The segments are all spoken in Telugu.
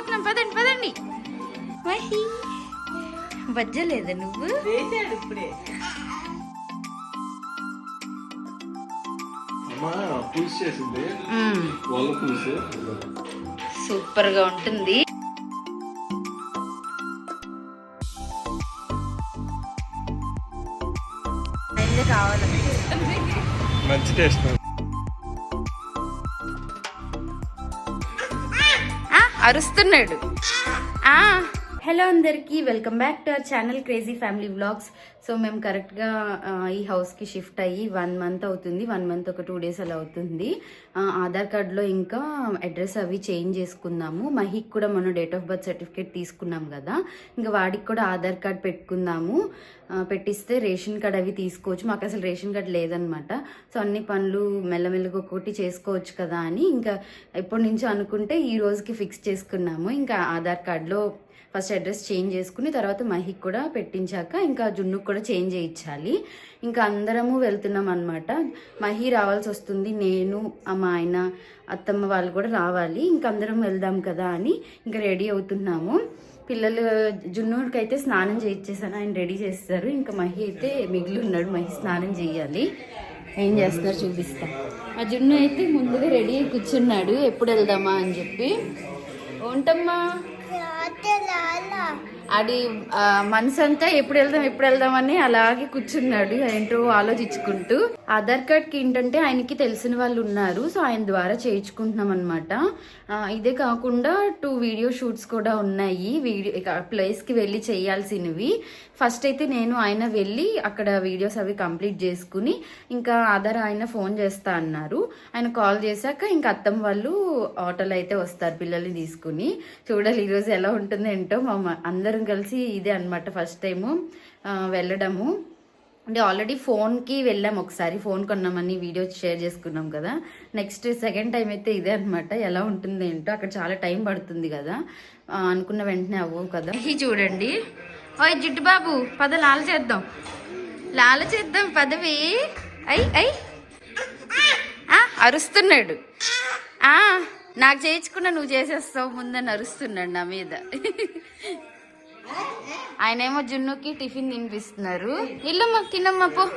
వెళ్ళిపోతున్నాం పదండి పదండి. మహి. వజ్జలేదా నువ్వు. సూపర్గా ఉంటుంది. మంచి టేస్ట్. అరుస్తున్నాడు. ఆ, హలో అందరికీ welcome back to our channel crazy family vlogs. So మేము కరెక్ట్గా ఈ హౌస్కి షిఫ్ట్ అయ్యి వన్ మంత్ అవుతుంది. వన్ మంత్ ఒక టూ డేస్ అలా అవుతుంది. ఆధార్ కార్డ్లో ఇంకా అడ్రస్ అవి చేంజ్ చేసుకున్నాము. మహిక్ కూడా మనం డేట్ ఆఫ్ బర్త్ సర్టిఫికేట్ తీసుకున్నాం కదా. ఇంకా వాడికి కూడా ఆధార్ కార్డ్ పెట్టుకుందాము పెట్టిస్తే రేషన్ కార్డ్ అవి తీసుకోవచ్చు. మాకు అసలు రేషన్ కార్డ్ లేదనమాట సో అన్ని పనులు మెల్లమెల్లగా ఒక్కొక్కటి చేసుకోవచ్చు కదా అని ఇంకా ఎప్పటి నుంచో అనుకుంటే ఈ రోజుకి ఫిక్స్ చేసుకున్నాము. ఇంకా ఆధార్ కార్డ్లో ఫస్ట్ అడ్రస్ చేంజ్ చేసుకుని తర్వాత మహిక్ కూడా పెట్టించాక ఇంకా జున్నుకు కూడా చేంజ్ చేయించాలి. ఇంకా అందరము వెళ్తున్నాం అనమాట మహి రావాల్సి వస్తుంది నేను మా ఆయన అత్తమ్మ వాళ్ళు కూడా రావాలి. ఇంకా అందరం వెళ్దాం కదా అని ఇంకా రెడీ అవుతున్నాము. పిల్లలు జున్నుడికి అయితే స్నానం చేయించేసాను ఆయన రెడీ చేస్తారు. ఇంకా మహి అయితే మిగిలి ఉన్నాడు మహి స్నానం చేయాలి. ఏం చేస్తున్నారు చూపిస్తా. ఆ జున్ను అయితే ముందుగా రెడీ అయి కూర్చున్నాడు ఎప్పుడు వెళ్దామా అని చెప్పి. ఉంటామ్మా. 带来了。అది మనసు అంతా ఎప్పుడు వెళ్దాం ఎప్పుడు వెళ్దామని అలాగే కూర్చున్నాడు. ఏంటో ఆలోచించుకుంటూ. ఆధార్ కార్డ్కి ఏంటంటే ఆయనకి తెలిసిన వాళ్ళు ఉన్నారు. సో ఆయన ద్వారా చేయించుకుంటున్నాం అనమాట ఇదే కాకుండా టూ వీడియో షూట్స్ కూడా ఉన్నాయి. వీడియో ప్లేస్కి వెళ్ళి చేయాల్సినవి. ఫస్ట్ అయితే నేను ఆయన వెళ్ళి అక్కడ వీడియోస్ అవి కంప్లీట్ చేసుకుని ఇంకా ఆధార్ ఆయన ఫోన్ చేస్తా అన్నారు. ఆయన కాల్ చేశాక ఇంకా అత్తమ్మ వాళ్ళు ఆటోలో అయితే వస్తారు పిల్లల్ని తీసుకుని. చూడాలి ఈరోజు ఎలా ఉంటుందో ఏంటో మా అందరు అందరం కలిసి ఇదే అనమాట ఫస్ట్ టైము వెళ్ళడము. అంటే ఆల్రెడీ ఫోన్కి వెళ్ళాం ఒకసారి ఫోన్ కొన్నామని వీడియో షేర్ చేసుకున్నాం కదా. నెక్స్ట్ సెకండ్ టైం అయితే ఇదే అనమాట ఎలా ఉంటుంది ఏంటో అక్కడ చాలా టైం పడుతుంది కదా. అనుకున్న వెంటనే అవ్వవు కదా. ఇది చూడండి. ఓయ్ జిడ్డు బాబు పద లాల చేద్దాం. లాల చేద్దాం పదవి. ఐ ఐ. ఆ, అరుస్తున్నాడు. నాకు చేయించుకున్నా నువ్వు చేసేస్తావు ముందని అరుస్తున్నాడు నా మీద. ఆయనేమో జున్నుకి టిఫిన్ తినిపిస్తున్నారు. ఇల్లమ్మా తినమ్మా పో.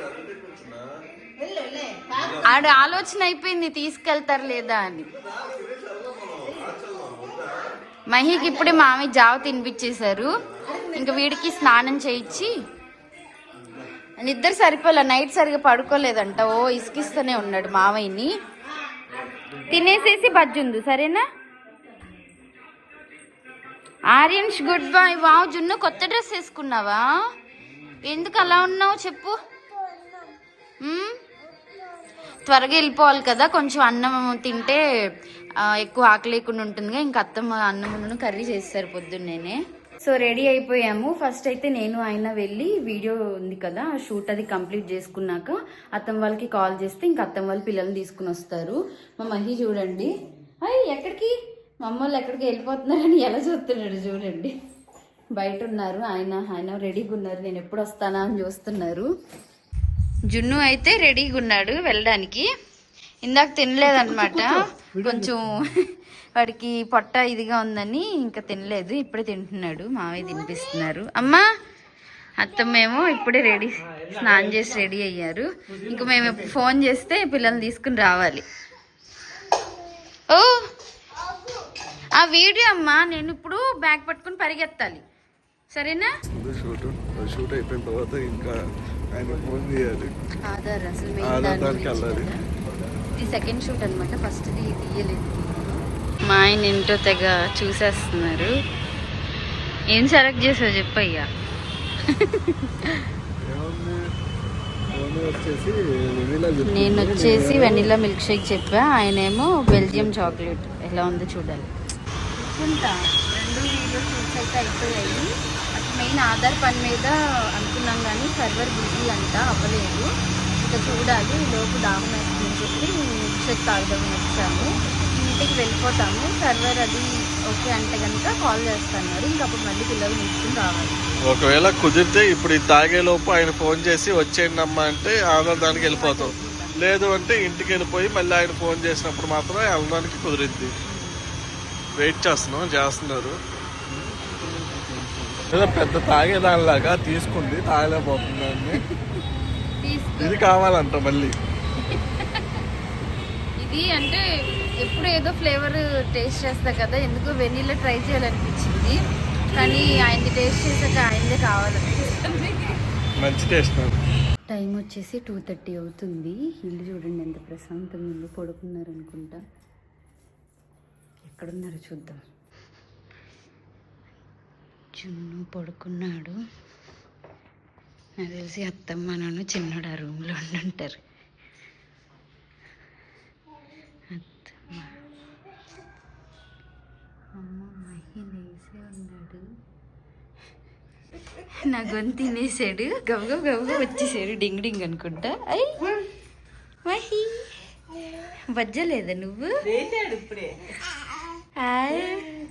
ఆడ ఆలోచన అయిపోయింది తీసుకెళ్తారు లేదా అని. మహికి ఇప్పుడే మామి జావ తినిపించేశారు. ఇంకా వీడికి స్నానం చేయించి. నిద్ర సరిపోలే నైట్ సరిగా పడుకోలేదంట. ఓ ఇసుకిస్తూనే ఉన్నాడు మావయ్యని తినేసేసి బజ్జుంది సరేనా? Aryans good bye. వావ్ జున్ను కొత్త డ్రెస్ వేసుకున్నావా? ఎందుకు అలా ఉన్నావు చెప్పు. త్వరగా వెళ్ళిపోవాలి కదా కొంచెం అన్నం తింటే ఎక్కువ ఆకలి లేకుండా ఉంటుందిగా. ఇంకా అత్తమ్మ అన్నమును కర్రీ చేస్తారు పొద్దున్నేనే. సో రెడీ అయిపోయాము. ఫస్ట్ అయితే నేను ఆయన వెళ్ళి వీడియో ఉంది కదా షూట్ అది కంప్లీట్ చేసుకున్నాక అత్తమ్మ వాళ్ళకి కాల్ చేస్తే ఇంకా అత్తమ్మ వాళ్ళు పిల్లల్ని తీసుకుని వస్తారు. మా మహి చూడండి. అయ్యి ఎక్కడికి? మా అమ్మ వాళ్ళు ఎక్కడికి వెళ్ళిపోతున్నారని ఎలా చూస్తున్నాడు చూడండి. బయట ఉన్నారు ఆయన ఆయన రెడీగా ఉన్నారు. నేను ఎప్పుడు వస్తానా అని చూస్తున్నారు. జున్ను అయితే రెడీగా ఉన్నాడు వెళ్ళడానికి. ఇందాక తినలేదన్నమాట. కొంచెం వాడికి పొట్ట ఇదిగా ఉందని ఇంకా తినలేదు. ఇప్పుడే తింటున్నాడు మావయ్య తినిపిస్తున్నారు. అమ్మా అత్తమ్మేమో ఇప్పుడే రెడీ స్నానం చేసి రెడీ అయ్యారు. ఇంకా మేము ఫోన్ చేస్తే పిల్లల్ని తీసుకుని రావాలి. ఓ ఆ వీడియో అమ్మా నేను ఇప్పుడు బ్యాగ్ పట్టుకుని పరిగెత్తాలి. సరేనా? షూట్. షూట్ అయిపోయిన తర్వాత ఇంకా ఆయన ఫోన్ చేయాలి. ఆధార్ అసలు వెళ్ళాలి. ఇది సెకండ్ షూట్ అనమాట ఫస్ట్ తీయలేదు. మా ఆయన ఏంటో తెగ చూసేస్తున్నారు. ఏం సెలెక్ట్ చేసావు చెప్పయ్యా. నేను వచ్చేసి వెనిలా మిల్క్ షేక్ చెప్పా. ఆయనేమో బెల్జియం చాక్లెట్ ఎలా ఉందో చూడాలి. అనుకుంటా. రెండు వీడియోస్ షూట్స్ అయితే అయిపోయాయి. మెయిన్ ఆధార్ పని మీద అనుకున్నాం కానీ సర్వర్ బిజీ అంట అవ్వలేదు. ఇంకా చూడాలి లోపు దాహం వేస్తుందని చెప్పి మిల్క్ షేక్ తాగుదామని వచ్చాము. ఇంటికి వెళ్ళిపోతాము. సర్వర్ అది ఓకే అంటే కనుక కాల్ చేస్తున్నారు ఇంకప్పుడు మళ్ళీ పిల్లలు తీసుకుని రావాలి. ఒకవేళ కుదిరితే ఇప్పుడు తాగే లోపు ఆయన ఫోన్ చేసి వచ్చేయండి అమ్మా అంటే ఆధార్ దానికి వెళ్ళిపోతాం. లేదు అంటే ఇంటికి వెళ్ళిపోయి మళ్ళీ ఆయన ఫోన్ చేసినప్పుడు మాత్రం వెళ్ళడానికి కుదిరింది. వెయిట్ చేస్తున్నాం చేస్తున్నారు. ఏదో పెద్ద తాగేదానిలాగా తీసుకుంది తాగలేకపోతుంది దాన్ని తీసుకో. ఇది కావాలంట మళ్ళీ. ఇది అంటే ఎప్పుడు ఏదో ఫ్లేవర్ టేస్ట్ చేస్తా కదా ఎందుకో వెనీలా ట్రై చేయాలనిపించింది. కానీ ఆయన్ని టేస్ట్ చేసాక ఆయనదే కావాలనిపిస్తుంది. మంచి టేస్ట్ టైం వచ్చేసి టూ థర్టీ అవుతుంది. ఇల్లు చూడండి ఎంత ప్రశాంతంగా ఉందో పడుకున్నారు అనుకుంటా ఎక్కడున్నారో చూద్దాం. జున్ను పడుకున్నాడు. నాకు తెలిసి అత్తమ్మ నాన్న చిన్నడు ఆ రూమ్లో ఉంటారు అత్తమ్మ. అమ్మ మహి లేసే ఉన్నాడు. నా గొంతు తినేసాడు. గబగబ గబగబ వచ్చేసాడు. డింగ్ డింగ్ అనుకుంటా. అయ్! మహి! బజ్జలేదా నువ్వు? ఇప్పుడే. ఆయ్.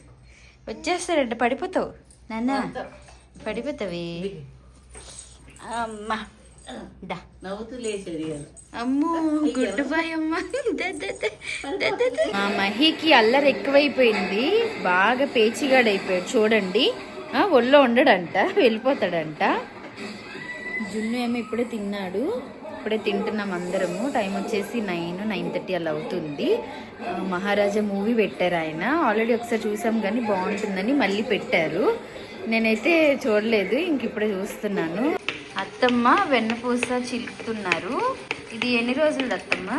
వచ్చేస్తాడంట పడిపోతావు. నాన్న పడిపోతావి. అమ్మా. నవ్వుతూ. అమ్మో గుడ్ బాయ్ అమ్మ. మా మహికి అల్లరి ఎక్కువైపోయింది. బాగా పేచిగాడైపోయాడు చూడండి. ఒళ్ళో ఉండడంట వెళ్ళిపోతాడంట. జున్ను ఏమో ఇప్పుడే తిన్నాడు. ఇప్పుడే తింటున్నాం అందరము. టైం వచ్చేసి నైన్ నైన్ థర్టీ అలా అవుతుంది. మహారాజా మూవీ పెట్టారు ఆయన. ఆల్రెడీ ఒకసారి చూసాం కానీ బాగుంటుందని మళ్ళీ పెట్టారు. నేనైతే చూడలేదు ఇంక ఇప్పుడే చూస్తున్నాను. అత్తమ్మ వెన్నపూస చిలుకుతున్నారు. ఇది ఎన్ని రోజులు అత్తమ్మ.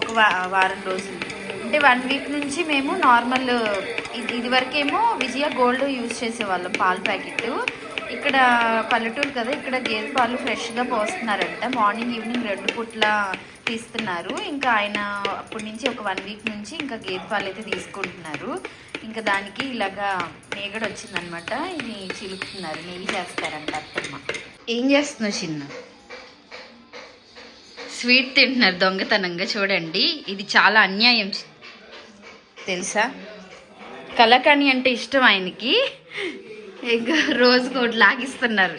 ఒక వారం రోజులు. అంటే వన్ వీక్ నుంచి మేము నార్మల్ ఇది ఇది వరకేమో విజయ గోల్డ్ యూజ్ చేసేవాళ్ళం పాల ప్యాకెట్ ఇక్కడ పల్లెటూరు కదా ఇక్కడ గేదె పాలు ఫ్రెష్గా పోస్తున్నారంట. మార్నింగ్ ఈవినింగ్ రెండు పూట్ల తీస్తున్నారు. ఇంకా ఆయన అప్పటి నుంచి ఒక వన్ వీక్ నుంచి ఇంకా గేదె పాలు అయితే తీసుకుంటున్నారు. ఇంకా దానికి ఇలాగా మేగడ వచ్చిందనమాట. ఇది చిలుకుతున్నారు. నెయ్యి చేస్తారంట అత్తమ్మ. ఏం చేస్తున్నావు చిన్న? స్వీట్ తింటున్నారు దొంగతనంగా చూడండి. ఇది చాలా అన్యాయం తెలుసా? కలకాని అంటే ఇష్టం ఆయనకి. ఇంకా రోజుకు ఒకటి లాగిస్తున్నారు.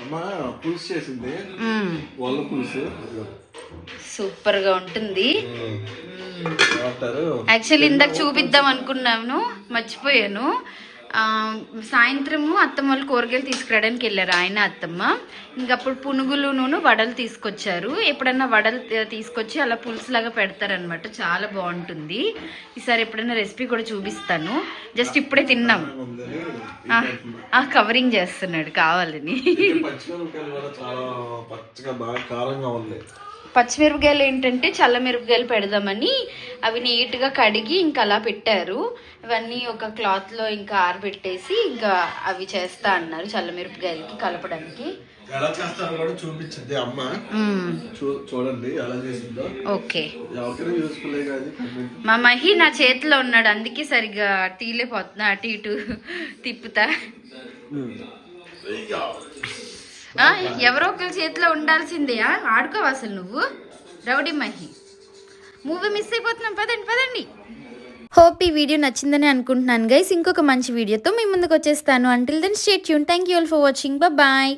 అమ్మ పులుసు చేసింది. మ్మ్. వల్ల పులుసు. సూపర్గా ఉంటుంది. యాక్చువల్లీ ఇందాక చూపిద్దాం అనుకున్నాను మర్చిపోయాను. సాయంత్రము అత్తమ్మ వాళ్ళు కూరగాయలు తీసుకురావడానికి వెళ్ళారు ఆయన అత్తమ్మ. ఇంకప్పుడు పునుగులు వడలు తీసుకొచ్చారు. ఎప్పుడన్నా వడలు తీసుకొచ్చి అలా పులుసులాగా పెడతారనమాట చాలా బాగుంటుంది. ఈసారి ఎప్పుడైనా రెసిపీ కూడా చూపిస్తాను. జస్ట్ ఇప్పుడే తిన్నాం. ఆ, కవరింగ్ చేస్తున్నాడు కావాలని. పచ్చిమిరపకాయలు ఏంటంటే చల్ల మిరపకాయలు పెడదామని అవి నీట్గా కడిగి ఇంకా అలా పెట్టారు. ఇవన్నీ ఒక క్లాత్లో ఇంకా ఆరబెట్టేసి ఇంకా అవి చేస్తా అన్నారు చల్ల మిరపకాయలకి కలపడానికి. ఎలా చేస్తారో కూడా చూపించింది అమ్మ. చూడండి ఎలా చేసిందో. ఓకే. మా మహి నా చేతిలో ఉన్నాడు అందుకే సరిగ్గా తీలేపోతున్నా అటు ఇటు తిప్పుతా. ఎవరో ఒకరి చేతిలో ఉండాల్సిందే ఆడుకోవు అసలు నువ్వు? రౌడీ మహి. మూవీ మిస్ అయిపోతున్నాం పదండి పదండి. హోప్ ఈ వీడియో నచ్చిందని అనుకుంటున్నాను గైస్ ఇంకొక మంచి వీడియోతో మీ ముందుకు వచ్చేస్తాను. Until then stay Yoon thank you all for watching bye